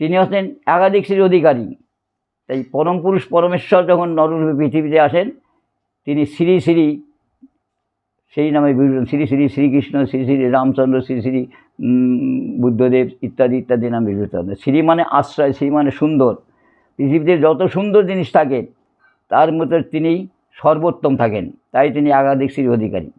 তিনি হচ্ছেন একাধিক শ্রীর অধিকারী। তাই পরম পুরুষ পরমেশ্বর যখন নররূপে পৃথিবীতে আসেন, তিনি শ্রী শ্রী সেই নামে বিভূষণ শ্রী শ্রী শ্রীকৃষ্ণ, শ্রী শ্রী রামচন্দ্র, শ্রী শ্রী বুদ্ধদেব ইত্যাদি ইত্যাদি নামে হন। শ্রী মানে আশ্রয়, শ্রী মানে সুন্দর। পৃথিবীতে যত সুন্দর জিনিস থাকে, তার মধ্যে তিনি সর্বোত্তম থাকেন। তাই তিনি একাধিক শ্রী অধিকারী।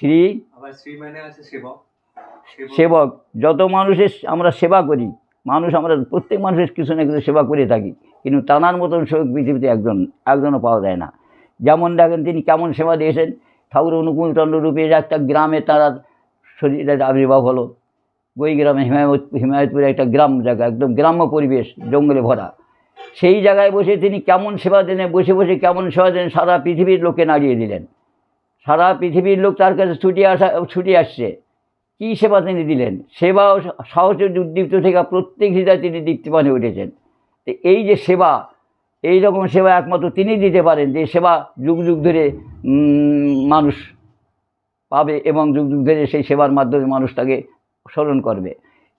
শ্রী মানে সেবক। যত মানুষের আমরা সেবা করি মানুষ আমরা প্রত্যেক মানুষের কিছু না কিছু সেবা করে থাকি কিন্তু তানার মতন সেবক পৃথিবীতে একজন একজনও পাওয়া যায় না। যেমন দেখেন তিনি কেমন সেবা দিয়েছেন ঠাকুর অনুকূল চন্দ্র রূপে একটা গ্রামে তারা শরীরের আবির্ভাব হলো। ওই গ্রামে হিমায়ত হিমায়তপুরে একটা গ্রাম জায়গা একদম গ্রাম্য পরিবেশ জঙ্গলে ভরা। সেই জায়গায় বসে তিনি কেমন সেবা দিলেন বসে বসে কেমন সেবা দিলেন সারা পৃথিবীর লোকে নাড়িয়ে দিলেন। সারা পৃথিবীর লোক তার কাছে ছুটি আসা, ছুটি আসছে। কী সেবা তিনি দিলেন? সেবা ও সাহসের উদ্দীপ্ত থেকে প্রত্যেক হৃদয় তিনি দীপ্তিমান উঠেছেন। তো এই যে সেবা, এই রকম সেবা একমাত্র তিনি দিতে পারেন যে সেবা যুগ যুগ ধরে মানুষ পাবে এবং যুগ যুগ ধরে সেই সেবার মাধ্যমে মানুষ তাকে স্মরণ করবে।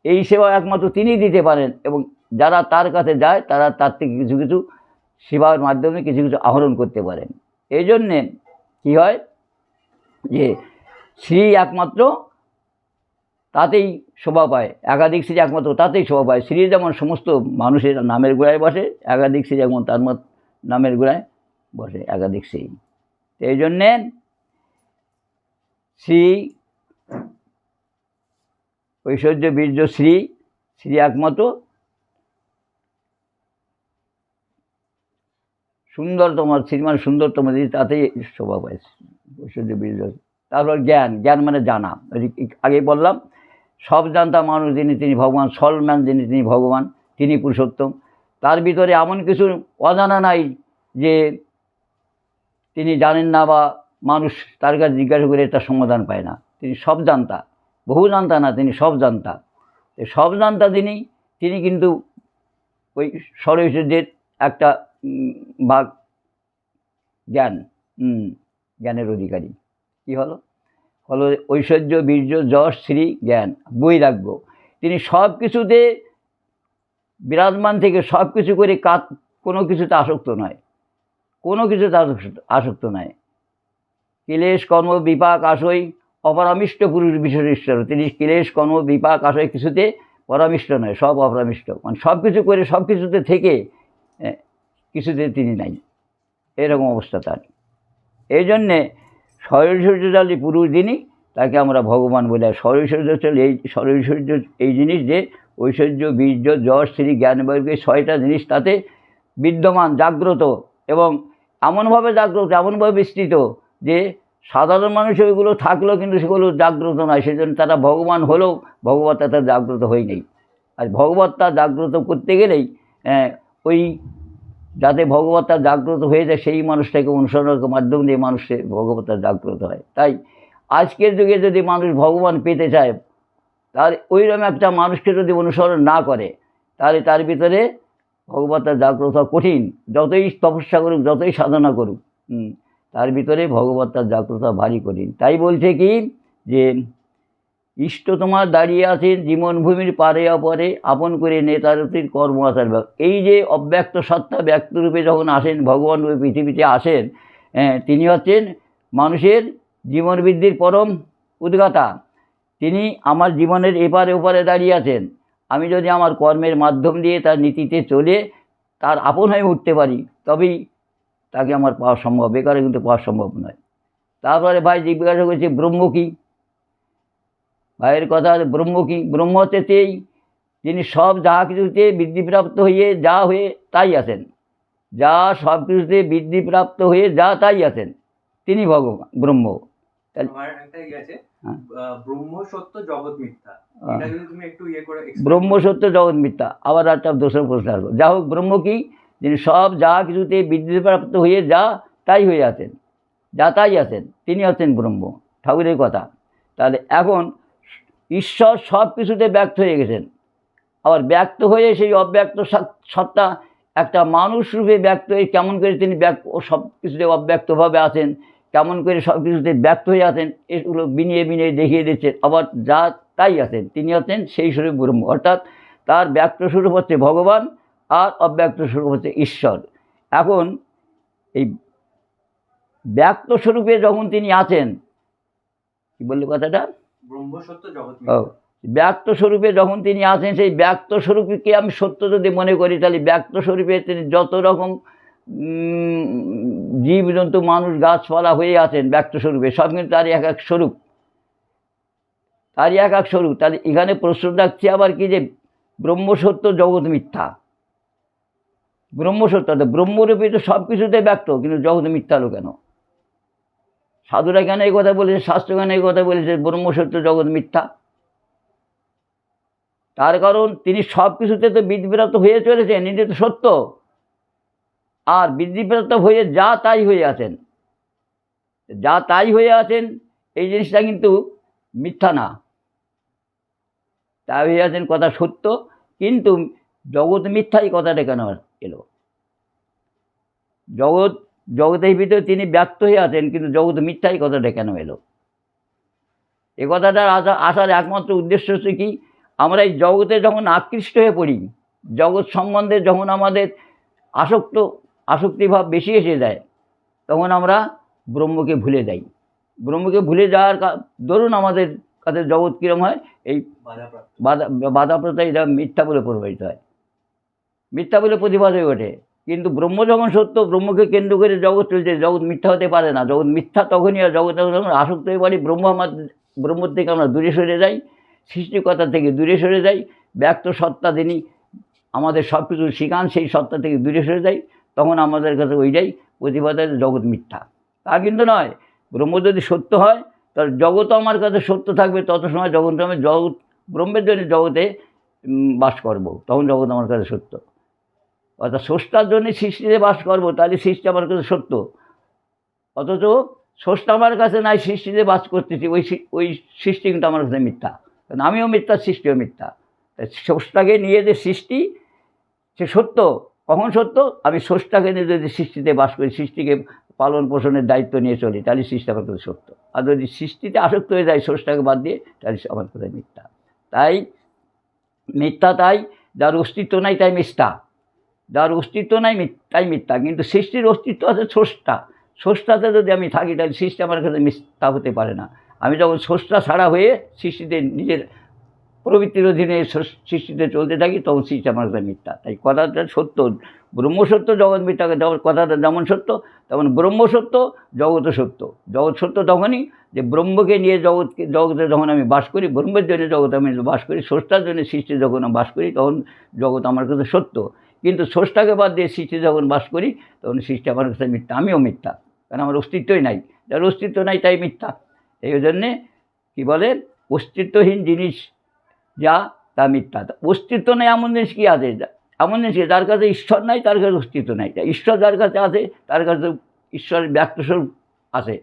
এই সেবা একমাত্র তিনি দিতে পারেন এবং যারা তার কাছে যায়, তারা তার থেকে কিছু কিছু সেবার মাধ্যমে কিছু কিছু আহরণ করতে পারেন। এই জন্যে কী হয়? যে শ্রী একমাত্র, তাতেই শোভা পায়। একাধিক শ্রী একমাত্র, তাতেই শোভা পায়। শ্রী যেমন সমস্ত মানুষের নামের গোড়ায় বসে, একাধিক শ্রী যেমন তার নামের গোড়ায় বসে, একাধিক শ্রী এই জন্যে শ্রী ঐশ্বর্য বীর্য শ্রী শ্রী একমাত্র, সুন্দরতম শ্রীমান সুন্দরতম তাতেই শোভা পায়। তারপর জ্ঞান জ্ঞান মানে জানা। আগে বললাম, সব জানতা মানুষ যিনি তিনি ভগবান সলম্যান যিনি তিনি ভগবান, তিনি পুরুষোত্তম। তার ভিতরে এমন কিছু অজানা নাই যে তিনি জানেন না বা মানুষ তার কাছে জিজ্ঞাসা করে তার সমাধান পায় না। তিনি সব জানতা, বহু জানতা না, তিনি সব জানতা। সব জানতা তিনি তিনি কিন্তু ওই সরৈশ্বর্যের একটা ভাগ জ্ঞান জ্ঞানের অধিকারী। কী হলো? হলো ঐশ্বর্য, বীর্য, যশ, শ্রী, জ্ঞান, বৈরাগ্য। তিনি সব কিছুতে বিরাজমান থেকে সব কিছু করে কাত, কোনো কিছুতে আসক্ত নয়। কোনো কিছুতে আসক্ত- নয়। ক্লেশ, কর্ম, বিপাক, আশয়, অপরামিষ্ট পুরুষ বিশেষ ঈশ্বর তিনি ক্লেশ, কর্ম, বিপাক, আশয় কিছুতে পরামিষ্ট নয়, সব অপরামিষ্ট। মানে সব কিছু করে সব কিছুতে থেকে কিছুতে তিনি নাই। এরকম অবস্থা তার। এই জন্যে স্বৈশ্বর্যশালী পুরুষ যিনি তাকে আমরা ভগবান বলে। স্বৈশ্বর্যশালী এই স্বৈশ্বর্য এই জিনিস যে ঐশ্বর্য বীর্য যশ শ্রী জ্ঞান বৈরাগ্য, এই ছয়টা জিনিস তাতে বিদ্যমান জাগ্রত এবং এমনভাবে জাগ্রত এমনভাবে বিস্তৃত যে সাধারণ মানুষ ওইগুলো থাকলেও কিন্তু সেগুলো জাগ্রত নয়। সেজন্য তারা ভগবান হলেও ভগবত্তা তার জাগ্রত হয়নি। আর ভগবত্তা জাগ্রত করতে গেলেই ওই যাতে ভগবত্তা জাগ্রত হয়ে যায়, সেই মানুষটাকে অনুসরণের মাধ্যম দিয়ে মানুষের ভগবত্তা জাগ্রত হয়। তাই আজকের যুগে যদি মানুষ ভগবান পেতে চায় তার ওইরকম একটা মানুষকে যদি অনুসরণ না করে, তাহলে তার ভিতরে ভগবত্তা জাগ্রত কঠিন। যতই তপস্যা করুক, যতই সাধনা করুক তার ভিতরে ভগবত্তার জাগ্রত ভারী কঠিন। তাই বলছে কি যে ইষ্ট তোমার দাঁড়িয়ে আছেন জীবনভূমির পারে অপরে আপন করে নেতারতির কর্ম আসার ব্যাপ- এই যে অব্যক্ত সত্তা ব্যক্তরূপে যখন আসেন ভগবান রূপে পৃথিবীতে আসেন হ্যাঁ, তিনি হচ্ছেন মানুষের জীবন বৃদ্ধির পরম উদ্গাতা। তিনি আমার জীবনের এপারে ওপারে দাঁড়িয়ে আছেন। আমি যদি আমার কর্মের মাধ্যম দিয়ে তার নীতিতে চলে তার আপন হয়ে উঠতে পারি তবেই তাকে আমার পাওয়া সম্ভব। বেকারে কিন্তু পাওয়া সম্ভব নয়। তারপরে ভাই জিজ্ঞাসা করছে ব্রহ্ম কী? ভাইয়ের কথা ব্রহ্ম কী ব্রহ্ম হচ্ছে সেই যিনি সব যাহা কিছুতে বৃদ্ধিপ্রাপ্ত হয়ে যা হয়ে তাই আছেন। যা সব কিছুতে বৃদ্ধিপ্রাপ্ত হয়ে যা তাই আছেন। তিনি ভগবান ব্রহ্ম। হ্যাঁ। ব্রহ্ম সত্য জগৎ মিথ্যা। একটু ইয়ে সত্য জগৎ মিথ্যা। আবার একটা দোষের প্রশ্ন আসব যা হোক ব্রহ্ম কি যিনি সব যা কিছুতে বৃদ্ধিপ্রাপ্ত হয়ে যা তাই হয়ে আছেন। যা তাই আছেন তিনি আছেন ব্রহ্ম। ঠাকুরের কথা। তাহলে এখন ঈশ্বর সব কিছুতে ব্যক্ত হয়ে গেছেন। আবার ব্যক্ত হয়ে সেই অব্যক্ত সত- সত্তা একটা মানুষ রূপে ব্যক্ত হয়ে কেমন করে তিনি ব্যক্ত, ও সব কিছুতে অব্যক্তভাবে আছেন, কেমন করে সব কিছুতে ব্যক্ত হয়ে আছেন, এগুলো বিনিয়ে বিনিয়ে দেখিয়ে দিচ্ছেন আবার যা তাই আছেন, তিনি আছেন সেই স্বরূপ ব্রহ্ম। অর্থাৎ তার ব্যক্ত স্বরূপ হচ্ছে ভগবান, আর অব্যক্ত স্বরূপ হচ্ছে ঈশ্বর। এখন এই ব্যক্ত স্বরূপে যখন তিনি আছেন, কি বললি কথাটা? ব্যক্ত স্বরূপে যখন তিনি আছেন সেই ব্যক্ত স্বরূপকে আমি সত্য যদি মনে করি, তাহলে ব্যক্ত স্বরূপে তিনি যত রকম জীবজন্তু, মানুষ, গাছপালা হয়ে আছেন ব্যক্ত স্বরূপে, সব কিন্তু তারই এক এক স্বরূপ। তারই এক এক স্বরূপ। তাহলে এখানে প্রশ্ন রাখছি আবার কি যে, ব্রহ্মসত্য জগৎ মিথ্যা। ব্রহ্মসত্য ব্রহ্মরূপে তো সব কিছুতে ব্যক্ত, কিন্তু জগৎ মিথ্যা হলো কেন? সাধুরা কেন এই কথা বলেছে? শাস্ত্র কেন এই কথা বলেছে? ব্রহ্মসত্য জগৎ মিথ্যা। তার কারণ তিনি সব কিছুতে তো বিধিপ্রাপ্ত হয়ে চলেছেন তিনি তো সত্য। আর বিধিপ্রাপ্ত হয়ে যা তাই হয়ে আছেন। যা তাই হয়ে আছেন, এই জিনিসটা কিন্তু মিথ্যা না। তাই হয়ে আছেন কথা সত্য, কিন্তু জগৎ মিথ্যাই কথাটা কেন এলো? জগৎ জগতের ভিতরে তিনি ব্যক্ত হয়ে আছেন কিন্তু জগৎ মিথ্যাই কথাটা কেন এলো? এ কথাটার আসা আসার একমাত্র উদ্দেশ্য হচ্ছে কি আমরা এই জগতে যখন আকৃষ্ট হয়ে পড়ি জগৎ সম্বন্ধে যখন আমাদের আসক্ত আসক্তিভাব বেশি এসে যায় তখন আমরা ব্রহ্মকে ভুলে যাই। ব্রহ্মকে ভুলে যাওয়ার দরুন আমাদের কাছে জগৎ কীরম হয় এই বাধা বাধাপ্রতা এটা মিথ্যা বলে প্রভাবিত হয়। মিথ্যা বলে প্রতিবাদ হয়ে ওঠে। কিন্তু ব্রহ্ম যখন সত্য, ব্রহ্মকে কেন্দ্র করে জগৎ চলছে, জগৎ মিথ্যা হতে পারে না। জগৎ মিথ্যা তখনই হয় জগৎ যখন আসক্ত হয়ে পারি ব্রহ্ম আমাদের ব্রহ্ম থেকে আমরা দূরে সরে যাই সৃষ্টিকতা থেকে দূরে সরে যাই, ব্যক্ত সত্তা যিনি আমাদের সব কিছু শিখান, সেই সত্তা থেকে দূরে সরে যাই, তখন আমাদের কাছে ওইটাই প্রতিবাদ যে জগৎ মিথ্যা। তা কিন্তু নয়। ব্রহ্ম যদি সত্য হয় তাহলে জগৎ আমার কাছে সত্য থাকবে, তত সময় জগৎ আমি জগৎ, ব্রহ্মের জন্য জগতে বাস করব, তখন জগৎ আমার কাছে সত্য। অর্থাৎ স্রষ্টার জন্য সৃষ্টিতে বাস করব, তাহলে সৃষ্টি আমার কাছে সত্য। অথচ স্রষ্টা আমার কাছে নাই, সৃষ্টিতে বাস করতেছি, ওই ওই সৃষ্টি কিন্তু আমার কাছে মিথ্যা। কারণ আমিও মিথ্যা, সৃষ্টিও মিথ্যা। স্রষ্টাকে নিয়ে যে সৃষ্টি, সে সত্য। কখন সত্য? আমি স্রষ্টাকে নিয়ে যদি সৃষ্টিতে বাস করি, সৃষ্টিকে পালন পোষণের দায়িত্ব নিয়ে চলি, তাহলে সৃষ্টি আমার কাছে সত্য। আর যদি সৃষ্টিতে আসক্ত হয়ে যায় স্রষ্টাকে বাদ দিয়ে, তাহলে আমার কাছে মিথ্যা। তাই মিথ্যা তাই, যার অস্তিত্ব নাই তাই মিথ্যা। যার অস্তিত্ব নাই তাই মিথ্যা। কিন্তু সৃষ্টির অস্তিত্ব আছে স্রষ্টা। স্রষ্টাতে যদি আমি থাকি, তাহলে সৃষ্টি আমার কাছে মিথ্যা হতে পারে না। আমি যখন স্রষ্টা ছাড়া হয়ে সৃষ্টিতে নিজের প্রবৃত্তির অধীনে সৃষ্টিতে চলতে থাকি, তখন সৃষ্টি আমার কাছে মিথ্যা। তাই কথাটা সত্য। ব্রহ্ম সত্য, জগৎ মিথ্যা। যেমন কথাটা যেমন সত্য, তেমন ব্রহ্ম সত্য জগৎ সত্য। জগৎ সত্য তখনই যে ব্রহ্মকে নিয়ে জগৎকে, জগতে যখন আমি বাস করি, ব্রহ্মের জন্য জগতে আমি বাস করি, স্রষ্টার জন্য সৃষ্টি যখন আমি বাস করি, তখন জগৎ আমার কাছে সত্য। কিন্তু স্রষ্টাকে বাদ দিয়ে সৃষ্টি যখন বাস করি, তখন সৃষ্টি আমার কাছে মিথ্যা, আমিও মিথ্যা, কারণ আমার অস্তিত্বই নাই। যার অস্তিত্ব নাই তাই মিথ্যা। এই জন্যে কী বলে, অস্তিত্বহীন জিনিস যা, তা মিথ্যা। অস্তিত্ব নেই এমন জিনিস কী আছে? এমন জিনিস যার কাছে ঈশ্বর নাই, তার কাছে অস্তিত্ব নাই। ঈশ্বর যার কাছে আছে, তার কাছে ঈশ্বরের ব্যক্তস্বরূপ আছে।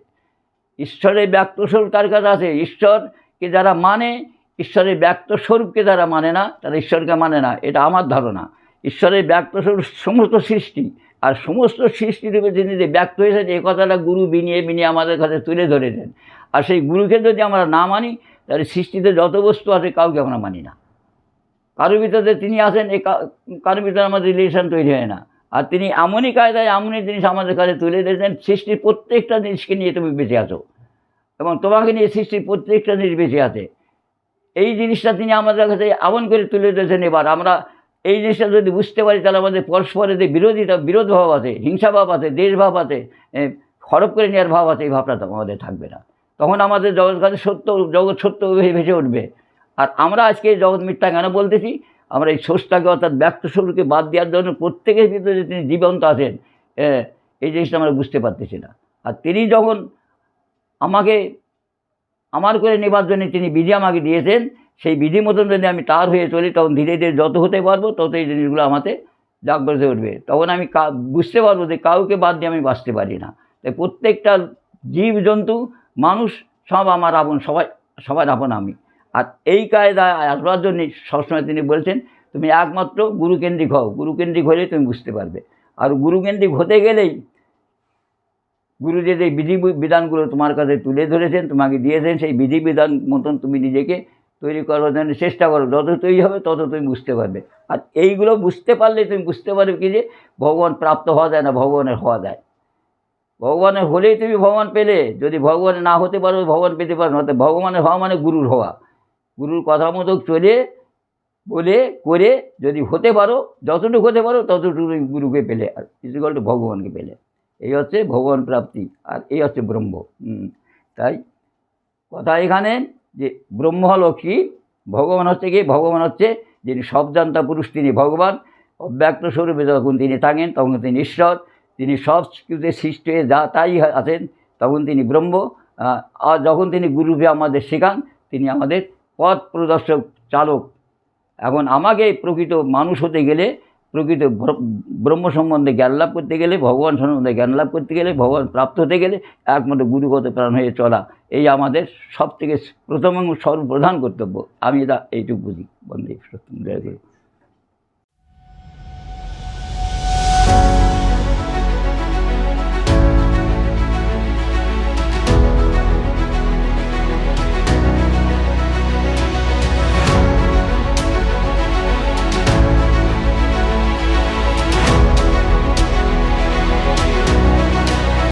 ঈশ্বরের ব্যক্তস্বরূপ তার কাছে আছে। ঈশ্বরকে যারা মানে ঈশ্বরের ব্যক্তস্বরূপকে যারা মানে না, তারা ঈশ্বরকে মানে না। এটা আমার ধারণা। ঈশ্বরের ব্যক্তস্বরূপ সমস্ত সৃষ্টি। আর সমস্ত সৃষ্টিরূপে যিনি যে ব্যক্ত হয়েছেন, এই কথাটা গুরু বিনিয়ে বিনিয়ে আমাদের কাছে তুলে ধরেছেন। আর সেই গুরুকে যদি আমরা না মানি, তাহলে সৃষ্টিতে যত বস্তু আছে, কাউকে আমরা মানি না। কারোর ভিতরে তিনি আছেন, এই কারোর ভিতরে আমাদের রিলেশন তৈরি হয় না। আর তিনি এমনই কায়দায় এমনই জিনিস আমাদের কাছে তুলে দিয়েছেন সৃষ্টির প্রত্যেকটা জিনিসকে নিয়ে তুমি বেঁচে আছো। এবং তোমাকে নিয়ে সৃষ্টির প্রত্যেকটা জিনিস বেঁচে আছে। এই জিনিসটা তিনি আমাদের কাছে এমন করে তুলে দিয়েছেন এবার। আমরা এই জিনিসটা যদি বুঝতে পারি, তাহলে আমাদের পরস্পরের যে বিরোধিতা বিরোধ ভাব আছে, হিংসা ভাব আছে দেশভাব আছে হরপ করে নেওয়ার ভাব আছে, এই ভাবটা তো আমাদের থাকবে না। তখন আমাদের জগৎ কাছে সত্য, জগৎ সত্য ভেসে উঠবে। আর আমরা আজকে জগৎ মিথ্যা কেন বলতেছি? আমরা এই সোর্সটাকে অর্থাৎ ব্যক্ত স্বরূপকে বাদ দেওয়ার জন্য প্রত্যেকের ভিতরে তিনি জীবন্ত আছেন এই জিনিসটা আমরা বুঝতে পারতেছি না। আর তিনি যখন আমাকে, আমার করে নেবার জন্য তিনি বিধি আমাকে দিয়েছেন সেই বিধি মতন যদি আমি তার হয়ে চলি, তখন ধীরে ধীরে যত হতে পারব তত এই জিনিসগুলো আমাতে জাগ্রত উঠবে। তখন আমি বুঝতে পারব যে কাউকে বাদ দিয়ে আমি বাঁচতে পারি না। তাই প্রত্যেকটা জীব জন্তু মানুষ, সব আমার আপন, সবাই, সবার আপন আমি। আর এই কায়দায় আসবার জন্য সবসময় তিনি বলছেন, তুমি একমাত্র গুরুকেন্দ্রিক হও, গুরুকেন্দ্রিক হলে তুমি বুঝতে পারবে। আর গুরুকেন্দ্রিক হতে গেলেই গুরু যে বিধি বিধানগুলো তোমার কাছে তুলে ধরেছেন, তোমাকে দিয়েছেন, সেই বিধি বিধান মতন তুমি নিজেকে তৈরি করার জন্য চেষ্টা করো। যত তৈরি হবে তত তুমি বুঝতে পারবে। আর এইগুলো বুঝতে পারলে তুমি বুঝতে পারবে কি যে ভগবান প্রাপ্ত হওয়া যায় না ভগবানের হওয়া যায়। ভগবানের হলেই তুমি ভগবান পেলে। যদি ভগবানের না হতে পারো ভগবান পেতে পারো না। ভগবানের হওয়া মানে গুরুর হওয়া। গুরুর কথা মতো চলে বলে করে যদি হতে পারো যতটুকু হতে পারো ততটুকু গুরুকে পেলে। আর ইজিকাল টু ভগবানকে পেলে। এই হচ্ছে ভগবান প্রাপ্তি। আর এই হচ্ছে ব্রহ্ম। হুম, তাই কথা এখানে। যে ব্রহ্ম হলো কি? ভগবান হচ্ছে কি? ভগবান হচ্ছে যিনি সব জানতা পুরুষ, তিনি ভগবান। অব্যক্ত স্বরূপে যখন তিনি থাকেন, তখন তিনি ঈশ্বর। তিনি সব কিছুতে সৃষ্টি হয়ে যা তাই আছেন, তখন তিনি ব্রহ্ম। আর যখন তিনি গুরুরূপে আমাদের শেখান, তিনি আমাদের পথ প্রদর্শক চালক। এখন আমাকে প্রকৃত মানুষ হতে গেলে প্রকৃত ব্রহ্ম সম্বন্ধে জ্ঞান লাভ করতে গেলে, ভগবান সম্বন্ধে জ্ঞান লাভ করতে গেলে, ভগবান প্রাপ্ত হতে গেলে একমাত্র গুরুগত প্রাণ হয়ে চলা। এই আমাদের সব থেকে প্রথম এবং সর্বপ্রধান কর্তব্য। আমি এটা এইটুকু বুঝি। গুরু।